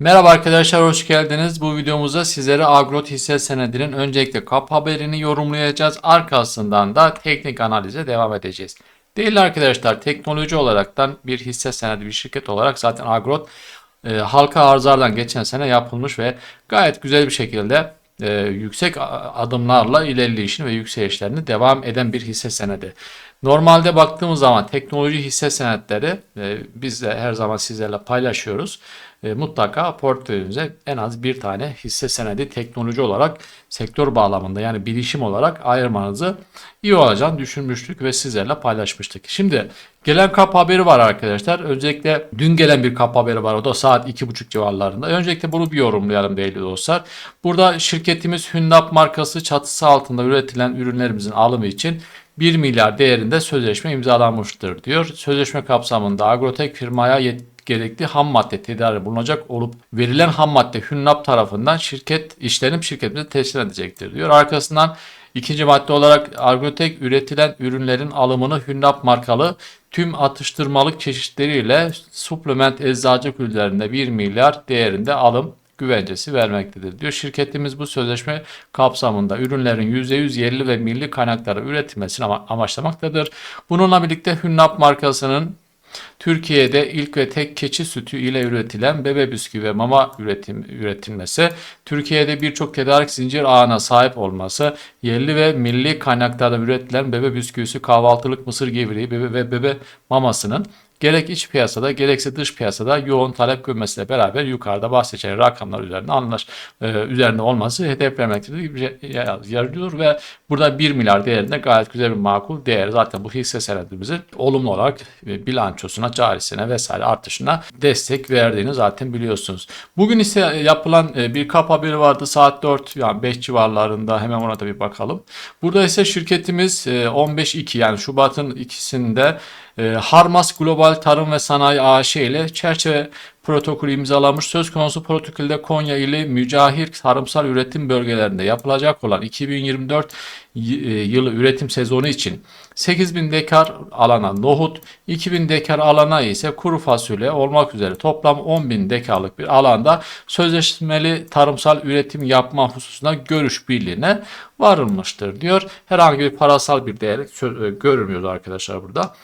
Merhaba arkadaşlar hoş geldiniz. Bu videomuzda sizlere Agrot hisse senedinin öncelikle kap haberini yorumlayacağız. Arkasından da teknik analize devam edeceğiz. Değerli arkadaşlar teknoloji olaraktan bir hisse senedi bir şirket olarak zaten Agrot e, halka arzlardan geçen sene yapılmış ve gayet güzel bir şekilde e, yüksek adımlarla ilerleyişini ve yükselişlerini devam eden bir hisse senedi. Normalde baktığımız zaman teknoloji hisse senetleri e, biz de her zaman sizlerle paylaşıyoruz. E, mutlaka portföyünüze en az bir tane hisse senedi teknoloji olarak sektör bağlamında yani bilişim olarak ayırmanızı iyi olacağını düşünmüştük ve sizlerle paylaşmıştık. Şimdi gelen kap haberi var arkadaşlar. Öncelikle dün gelen bir kap haberi var. O da saat 2.30 civarlarında. Öncelikle bunu bir yorumlayalım değerli dostlar. Burada şirketimiz Hyundai markası çatısı altında üretilen ürünlerimizin alımı için 1 milyar değerinde sözleşme imzalanmıştır diyor. Sözleşme kapsamında Agrotek firmaya yet- gerekli ham madde tedariği bulunacak olup verilen ham madde Hünnap tarafından şirket işlenip şirketimize teslim edecektir diyor. Arkasından ikinci madde olarak Agrotek üretilen ürünlerin alımını Hünnap markalı tüm atıştırmalık çeşitleriyle supplement eczacılık ürünlerinde 1 milyar değerinde alım güvencesi vermektedir diyor. Şirketimiz bu sözleşme kapsamında ürünlerin %100 yerli ve milli kaynaklara üretilmesini ama- amaçlamaktadır. Bununla birlikte Hünnap markasının Türkiye'de ilk ve tek keçi sütü ile üretilen bebe bisküvi ve mama üretim, üretilmesi, Türkiye'de birçok tedarik zincir ağına sahip olması, yerli ve milli kaynaklardan üretilen bebe bisküvisi, kahvaltılık mısır gevreği bebe ve bebe mamasının gerek iç piyasada gerekse dış piyasada yoğun talep görmesiyle beraber yukarıda bahsedilen rakamlar üzerinde anlaş e, üzerinde olması şey yazıyor ve burada 1 milyar değerinde gayet güzel bir makul değer. Zaten bu hisse senedimizin olumlu olarak e, bilançosuna, carisine vesaire artışına destek verdiğini zaten biliyorsunuz. Bugün ise yapılan e, bir kap haberi vardı saat 4 yani 5 civarlarında hemen ona da bir bakalım. Burada ise şirketimiz e, 15-2 yani Şubat'ın ikisinde e, Harmas Global Tarım ve Sanayi AŞ ile çerçeve protokolü imzalamış. Söz konusu protokolde Konya ili mücahir tarımsal üretim bölgelerinde yapılacak olan 2024 y- e, yılı üretim sezonu için 8000 dekar alana nohut, 2000 dekar alana ise kuru fasulye olmak üzere toplam 10.000 dekarlık bir alanda sözleşmeli tarımsal üretim yapma hususunda görüş birliğine varılmıştır diyor. Herhangi bir parasal bir değer e, görmüyoruz arkadaşlar burada.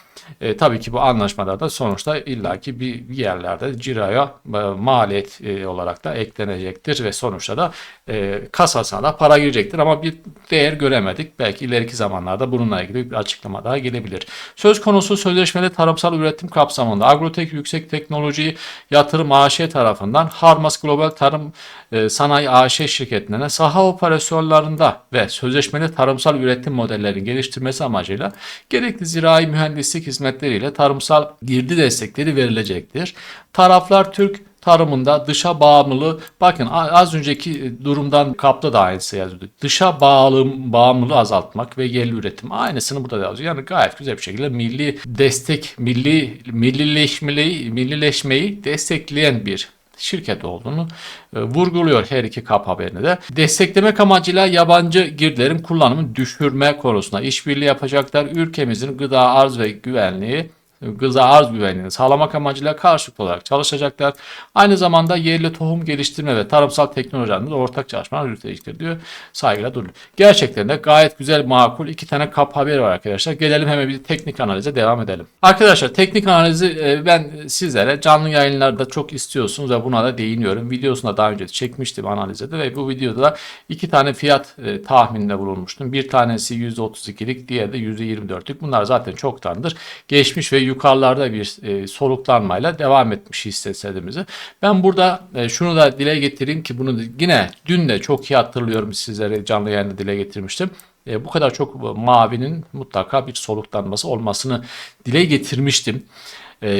E, tabii ki bu anlaşmalarda sonuçta illaki bir yerlerde ciraya e, maliyet e, olarak da eklenecektir ve sonuçta da e, kasasına da para girecektir ama bir değer göremedik. Belki ileriki zamanlarda bununla ilgili bir açıklama daha gelebilir. Söz konusu sözleşmeli tarımsal üretim kapsamında Agrotek Yüksek Teknoloji Yatırım AŞ tarafından Harmas Global Tarım e, Sanayi AŞ şirketlerine saha operasyonlarında ve sözleşmeli tarımsal üretim modellerinin geliştirmesi amacıyla gerekli zirai mühendislik hizmetleriyle tarımsal girdi destekleri verilecektir. Taraflar Türk tarımında dışa bağımlılığı bakın az önceki durumdan kapta da aynısı yazıyordu. Dışa bağlı, bağımlılığı azaltmak ve yerli üretim aynısını burada da yazıyor. Yani gayet güzel bir şekilde milli destek, milli millileşmeyi, millileşmeyi destekleyen bir şirket olduğunu e, vurguluyor her iki kap haberinde de. Desteklemek amacıyla yabancı girdilerin kullanımını düşürme konusunda işbirliği yapacaklar. Ülkemizin gıda arz ve güvenliği gıda arz güvenliğini sağlamak amacıyla karşılıklı olarak çalışacaklar. Aynı zamanda yerli tohum geliştirme ve tarımsal teknoloji alanında da ortak çalışmalar yürütecektir diyor. Saygıyla durun. Gerçekten de gayet güzel makul iki tane kap haberi var arkadaşlar. Gelelim hemen bir teknik analize devam edelim. Arkadaşlar teknik analizi e, ben sizlere canlı yayınlarda çok istiyorsunuz ve buna da değiniyorum. Videosunda daha önce çekmiştim analize de ve bu videoda da iki tane fiyat e, tahmininde bulunmuştum. Bir tanesi %32'lik, diğeri de %24'lük. Bunlar zaten çoktandır geçmiş ve yukarılarda bir e, soluklanmayla devam etmiş hisse senedimizi. Ben burada e, şunu da dile getireyim ki bunu yine dün de çok iyi hatırlıyorum sizlere canlı yayında dile getirmiştim. E, bu kadar çok mavinin mutlaka bir soluklanması olmasını dile getirmiştim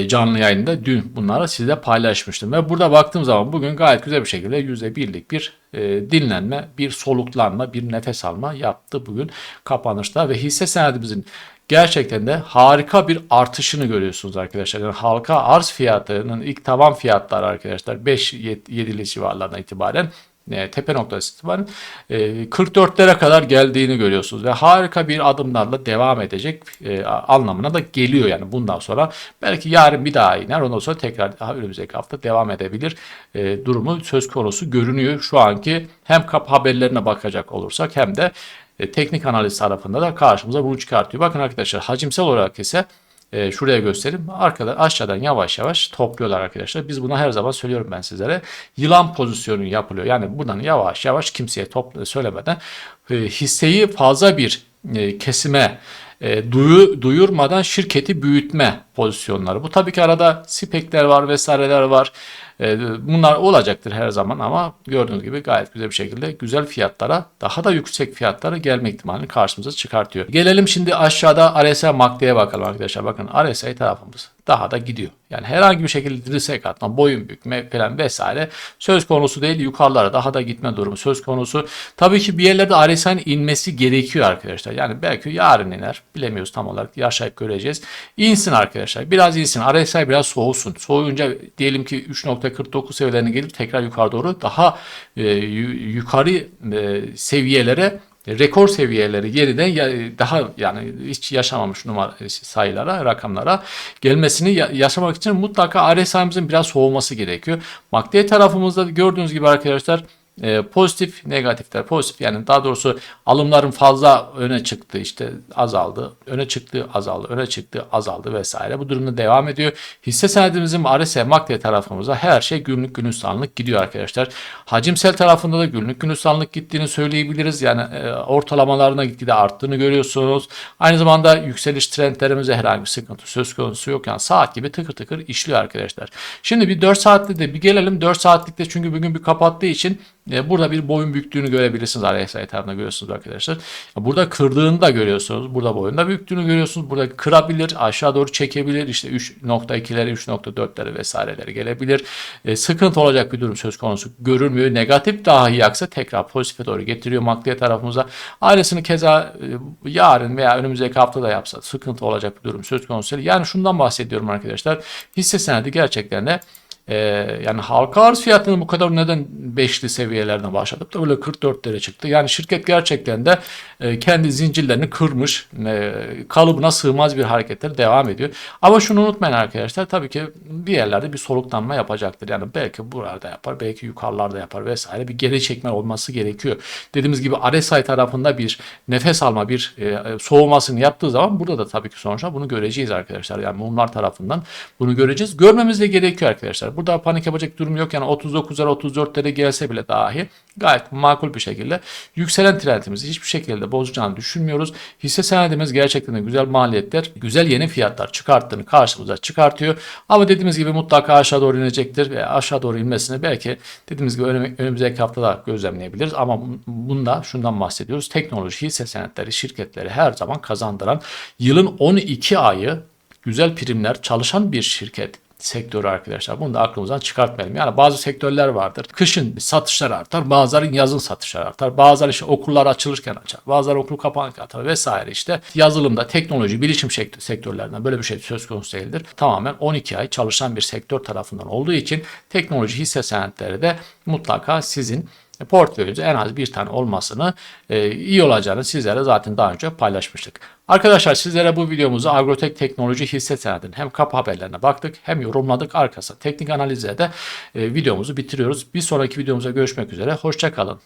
canlı yayında dün bunları sizle paylaşmıştım. Ve burada baktığım zaman bugün gayet güzel bir şekilde %1'lik bir e, dinlenme, bir soluklanma, bir nefes alma yaptı bugün kapanışta ve hisse senedimizin gerçekten de harika bir artışını görüyorsunuz arkadaşlar. Yani halka arz fiyatının ilk tavan fiyatları arkadaşlar 5-7'li civarlarına itibaren e, tepe noktası itibaren e, 44'lere kadar geldiğini görüyorsunuz ve harika bir adımlarla devam edecek e, anlamına da geliyor yani bundan sonra belki yarın bir daha iner ondan sonra tekrar daha önümüzdeki hafta devam edebilir e, durumu söz konusu görünüyor şu anki hem kap haberlerine bakacak olursak hem de e, teknik analiz tarafında da karşımıza bunu çıkartıyor. Bakın arkadaşlar hacimsel olarak ise e, şuraya göstereyim. Arkada aşağıdan yavaş yavaş topluyorlar arkadaşlar. Biz buna her zaman söylüyorum ben sizlere. Yılan pozisyonu yapılıyor. Yani buradan yavaş yavaş kimseye top söylemeden e, hisseyi fazla bir e, kesime e, duyu, duyurmadan şirketi büyütme pozisyonları. Bu tabii ki arada spekler var vesaireler var. E, bunlar olacaktır her zaman ama gördüğünüz gibi gayet güzel bir şekilde güzel fiyatlara daha da yüksek fiyatlara gelme ihtimalini karşımıza çıkartıyor. Gelelim şimdi aşağıda RSI MACD'ye bakalım arkadaşlar. Bakın RSI tarafımız daha da gidiyor. Yani herhangi bir şekilde dirsek atma, boyun bükme falan vesaire söz konusu değil. Yukarılara daha da gitme durumu söz konusu. Tabii ki bir yerlerde RSI'nin inmesi gerekiyor arkadaşlar. Yani belki yarın iner. Bilemiyoruz tam olarak. Yaşayıp göreceğiz. İnsin arkadaşlar. Biraz insin. RSI biraz soğusun. Soğuyunca diyelim ki 3.49 seviyelerine gelip tekrar yukarı doğru daha e, yukarı e, seviyelere rekor seviyeleri yeniden daha yani hiç yaşamamış numara sayılara, rakamlara gelmesini ya- yaşamak için mutlaka RSI'mizin biraz soğuması gerekiyor. MACD tarafımızda gördüğünüz gibi arkadaşlar e, pozitif, negatifler pozitif yani daha doğrusu alımların fazla öne çıktı işte azaldı, öne çıktı azaldı, öne çıktı azaldı vesaire. Bu durumda devam ediyor. Hisse senedimizin RSI MACD tarafımıza her şey günlük günüstanlık gidiyor arkadaşlar. Hacimsel tarafında da günlük günüstanlık gittiğini söyleyebiliriz. Yani e, ortalamalarına gitgide arttığını görüyorsunuz. Aynı zamanda yükseliş trendlerimizde herhangi bir sıkıntı söz konusu yok. Yani saat gibi tıkır tıkır işliyor arkadaşlar. Şimdi bir 4 saatlik de bir gelelim. 4 saatlikte çünkü bugün bir kapattığı için burada bir boyun büyüklüğünü görebilirsiniz. RSI tarafında görüyorsunuz arkadaşlar. Burada kırdığını da görüyorsunuz. Burada boyunda büyüklüğünü görüyorsunuz. Burada kırabilir, aşağı doğru çekebilir. İşte 3.2'leri, 3.4'leri vesaireleri gelebilir. E, sıkıntı olacak bir durum söz konusu görülmüyor. Negatif dahi yaksa tekrar pozitife doğru getiriyor makliye tarafımıza. Ailesini keza e, yarın veya önümüzdeki hafta da yapsa sıkıntı olacak bir durum söz konusu. Yani şundan bahsediyorum arkadaşlar. Hisse senedi gerçekten de ee, yani halka arz fiyatının bu kadar neden 5'li seviyelerine başladık da böyle 44'lere çıktı. Yani şirket gerçekten de e, kendi zincirlerini kırmış, e, kalıbına sığmaz bir hareketler devam ediyor. Ama şunu unutmayın arkadaşlar tabii ki bir yerlerde bir soluklanma yapacaktır. Yani belki buralarda yapar, belki yukarılarda yapar vesaire bir geri çekme olması gerekiyor. Dediğimiz gibi RSI tarafında bir nefes alma, bir e, soğumasını yaptığı zaman burada da tabii ki sonuçta bunu göreceğiz arkadaşlar. Yani mumlar tarafından bunu göreceğiz. Görmemiz de gerekiyor arkadaşlar. Burada panik yapacak durum yok. Yani 39'lara 34'lere gelse bile dahi gayet makul bir şekilde yükselen trendimizi hiçbir şekilde bozacağını düşünmüyoruz. Hisse senedimiz gerçekten de güzel maliyetler, güzel yeni fiyatlar çıkarttığını karşımıza çıkartıyor. Ama dediğimiz gibi mutlaka aşağı doğru inecektir ve aşağı doğru inmesini belki dediğimiz gibi önüm- önümüzdeki haftada gözlemleyebiliriz. Ama bunda şundan bahsediyoruz. Teknoloji hisse senetleri şirketleri her zaman kazandıran yılın 12 ayı güzel primler çalışan bir şirket sektörü arkadaşlar. Bunu da aklımızdan çıkartmayalım. Yani bazı sektörler vardır. Kışın satışlar artar. Bazıları yazın satışlar artar. Bazıları işte okullar açılırken açar. Bazıları okul kapanırken açar vesaire işte. Yazılımda, teknoloji, bilişim sektörlerinden böyle bir şey söz konusu değildir. Tamamen 12 ay çalışan bir sektör tarafından olduğu için teknoloji hisse senetleri de mutlaka sizin portföyünüzde en az bir tane olmasını e, iyi olacağını sizlere zaten daha önce paylaşmıştık. Arkadaşlar sizlere bu videomuzu Agrotek Teknoloji hisse senedinin hem kap haberlerine baktık hem yorumladık arkasında teknik analize de e, videomuzu bitiriyoruz. Bir sonraki videomuza görüşmek üzere. Hoşçakalın.